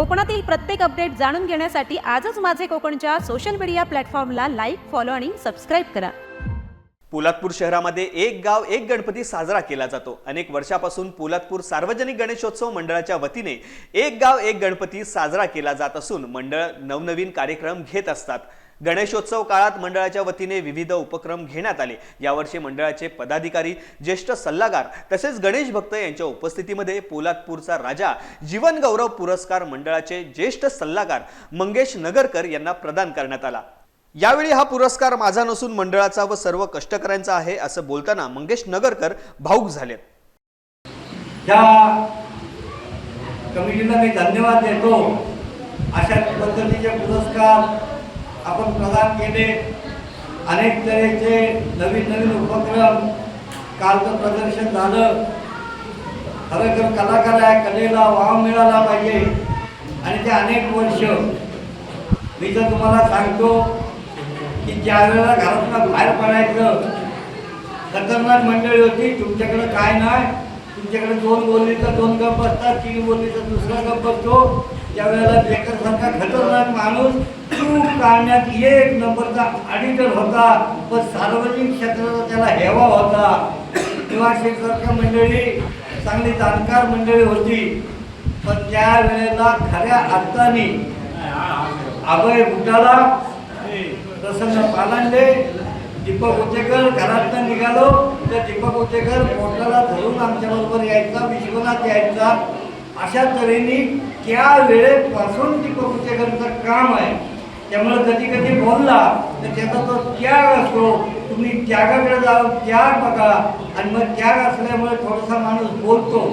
कोकणातील प्रत्येक अपडेट जाणून घेण्यासाठी आजच माझे कोकणच्या सोशल मीडिया प्लॅटफॉर्मला लाईक फॉलो आणि सबस्क्राईब करा. पोलादपूर शहरामध्ये एक गाव एक गणपती साजरा केला जातो. अनेक वर्षापासून पोलादपूर सार्वजनिक गणेशोत्सव मंडळाच्या वतीने एक गाव एक गणपती साजरा केला जात असून मंडळ नवनवीन कार्यक्रम घेत असतात. गणेशोत्सव काळात मंडळाच्या वतीने विविध उपक्रम घेण्यात आले. यावर्षी मंडळाचे पदाधिकारी ज्येष्ठ सल्लागार तसेच गणेश भक्त यांच्या उपस्थितीमध्ये पोलादपूरचा राजा जीवन गौरव पुरस्कार मंडळाचे ज्येष्ठ सल्लागार मंगेश नगरकर यांना प्रदान करण्यात आला. यावेळी हा पुरस्कार माझा नसून मंडळाचा व सर्व कष्टकऱ्यांचा आहे असं बोलताना मंगेश नगरकर भाऊक झालेत. कमिटीला मी धन्यवाद देतो. अशा पद्धतीचे पुरस्कार आपण प्रदान केले. अनेक तऱ्हेचे नवीन नवीन उपक्रम कालचं प्रदर्शन झालं. खरंतर कलाकार आहे कलेला वाव मिळाला पाहिजे. आणि ते अनेक वर्ष मी तर तुम्हाला सांगतो की ज्या वेळेला घरातून बाहेर पडायचं खतरनाक मंडळी होती. तुमच्याकडे काय नाही. तुमच्याकडे दोन बोललीचा दोन गप असतात तीन बोललीचा दुसरा गप बसतो त्या वेळेला बेकरसारखा खतरनाक माणूस चूक काढण्यात एक नंबरचा ऑडिटर होता पण सार्वजनिक क्षेत्राचा त्याला हेवा होता. किंवा शेतकऱ्या मंडळी चांगली जाणकार मंडळी होती. पण त्या वेळेला खऱ्या अर्थाने अभय बुटाला प्रसन्न पालांडे दीपक उचेकर घरातनं निघालो. तर दीपक उचेकर पोटाला धरून आमच्याबरोबर यायचा विश्वनाथ यायचा. अशा तऱ्हेने त्या वेळेपासून दीपक उचेकरचं काम आहे. त्यामुळे कधी कधी बोलला तर त्याचा तो त्याग असतो तुम्ही त्यागाकडे जाऊ त्याग बघा आणि मग त्याग असल्यामुळे थोडासा माणूस बोलतो